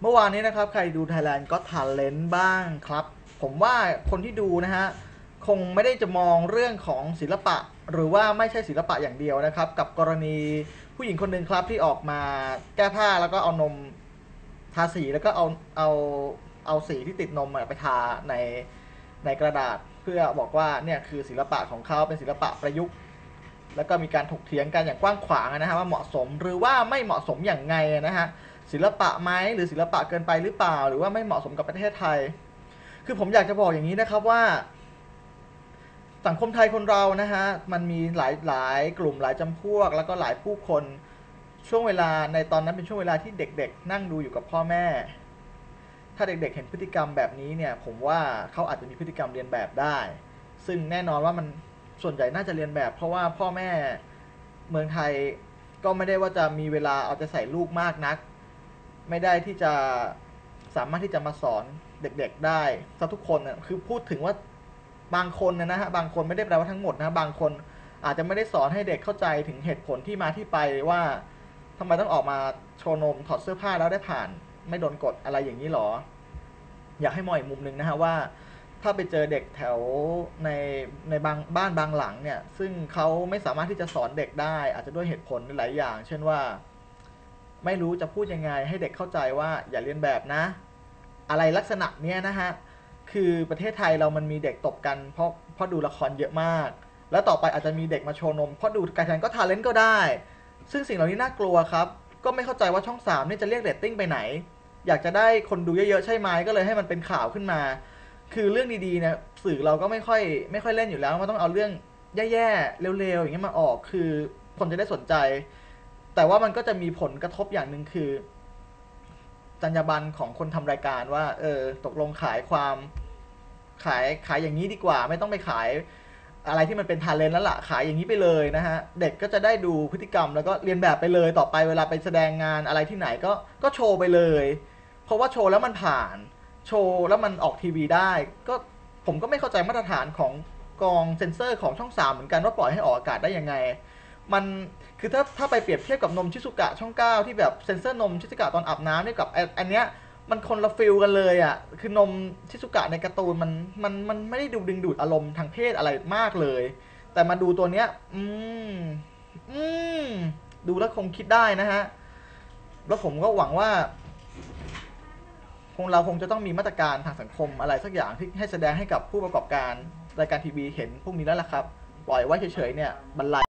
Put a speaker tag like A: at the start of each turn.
A: เมื่อวานนี้นะครับใครดู Thailand ก็ท a เลนบ้างครับ ผมว่าคนที่ดูนะฮะคงไม่ได้จะมองเรื่องของศิลปะ หรือว่าไม่ใช่ศิลปะอย่างเดียวนะครับ กับกรณีผู้หญิงคนหนึ่งครับที่ออกมาแก้ผ้าแล้วก็เอานมทาสีแล้วก็เอาเอาเอาสีที่ติดนมไปทาในในกระดาษ เพื่อบอกว่าเนี่ยคือศิลปะของเขาเป็นศิลปะประยุกต์ แล้วก็มีการถกเถียงกันอย่างกว้างขวางนะฮะว่าเหมาะสมหรือว่าไม่เหมาะสมอย่างไงนะฮะ ศิลปะไหมหรือศิลปะเกินไปหรือเปล่า หรือว่าไม่เหมาะสมกับประเทศไทย คือผมอยากจะบอกอย่างนี้นะครับว่า สังคมไทยคนเรานะฮะมันมีหลายหลายกลุ่มหลายจำพวก แล้วก็หลายผู้คนช่วงเวลาในตอนนั้นเป็นช่วงเวลาที่เด็ก ๆ นั่งดูอยู่กับพ่อแม่ ถ้าเด็ก ๆ เห็นพฤติกรรมแบบนี้เนี่ย ผมว่าเขาอาจจะมีพฤติกรรมเรียนแบบได้ ซึ่งแน่นอนว่ามันส่วนใหญ่น่าจะเรียนแบบ เพราะว่าพ่อแม่เมืองไทยก็ไม่ได้ว่าจะมีเวลาเอาใจใส่ลูกมากนัก ไม่ได้ที่จะสามารถที่จะมาสอนเด็กๆได้ซะทุกคนน่ะคือพูดถึงว่าบางคนนะนะฮะบางคนไม่ได้แปลว่าทั้งหมดนะบางคนอาจจะไม่ได้สอนให้เด็กเข้าใจถึงเหตุผลที่มาที่ไปว่าทำไมต้องออกมาโชว์นมถอดเสื้อผ้าแล้วได้ผ่าน ไม่โดนกดอะไรอย่างนี้หรอ อยากให้มองอีกมุมหนึ่งนะฮะว่า ถ้าไปเจอเด็กแถวในในบางบ้านบางหลังเนี่ย ซึ่งเขาไม่สามารถที่จะสอนเด็กได้ อาจจะด้วยเหตุผลหลายอย่าง เช่นว่า ไม่รู้จะพูดยังไงให้เด็กเข้าใจว่าอย่าเรียนแบบนะ อะไรลักษณะเนี้ยนะฮะคือประเทศไทยเรามันมีเด็กตบกันเพราะเพราะดูละครเยอะมาก แล้วต่อไปอาจจะมีเด็กมาโชว์นมเพราะดูการแสดงก็ทาเลนต์ก็ได้ ซึ่งสิ่งเหล่านี้น่ากลัวครับ ก็ไม่เข้าใจว่าช่องสามนี่ยจะเรียกเรตติ้งไปไหน อยากจะได้คนดูเยอะๆใช่ไหมก็เลยให้มันเป็นข่าวขึ้นมา คือเรื่องดีๆเนี่ยสื่อเราก็ไม่ค่อยไม่ค่อยเล่นอยู่แล้วมันต้องเอาเรื่องแย่ๆเร็วๆอย่างเงี้ยมาออก คือคนจะได้สนใจ แต่ว่ามันก็จะมีผลกระทบอย่างหนึ่งคือ จรรยาบรรณของคนทำรายการว่า เออ ตกลงขายความขายขายอย่างนี้ดีกว่า ไม่ต้องไปขายอะไรที่มันเป็นทาเลนแล้วล่ะขายอย่างนี้ไปเลยนะฮะ เด็กก็จะได้ดูพฤติกรรม แล้วก็เรียนแบบไปเลยต่อไปเวลาไปแสดงงานอะไรที่ไหนก็ก็โชว์ไปเลย เพราะว่าโชว์แล้วมันผ่าน โชว์แล้วมันออกทีวีได้ ก็ผมก็ไม่เข้าใจมาตรฐานของกองเซ็นเซอร์ของช่องสามเหมือนกันว่าปล่อยให้ออกอากาศได้ยังไง มันคือถ้าถ้าไปเปรียบเทียบกับนมชิซุกะช่องเก้าที่แบบเซ็นเซอร์นมชิซุกะตอนอาบน้ำเนี่ยกับอันเนี้ยมันคนละฟิลกันเลยอะ คือนมชิซุกะในการ์ตูนมันมันมันไม่ได้ดูดึงดูดอารมณ์ทางเพศอะไรมากเลย แต่มาดูตัวเนี้ย อืม อืม ดูแล้วคงคิดได้นะฮะ แล้วผมก็หวังว่า คงเราคงจะต้องมีมาตรการทางสังคมอะไรสักอย่างที่ให้แสดงให้กับผู้ประกอบการรายการทีวีเห็นพวกนี้แล้วล่ะครับ ปล่อยไว้เฉยๆเนี่ยบรรลัย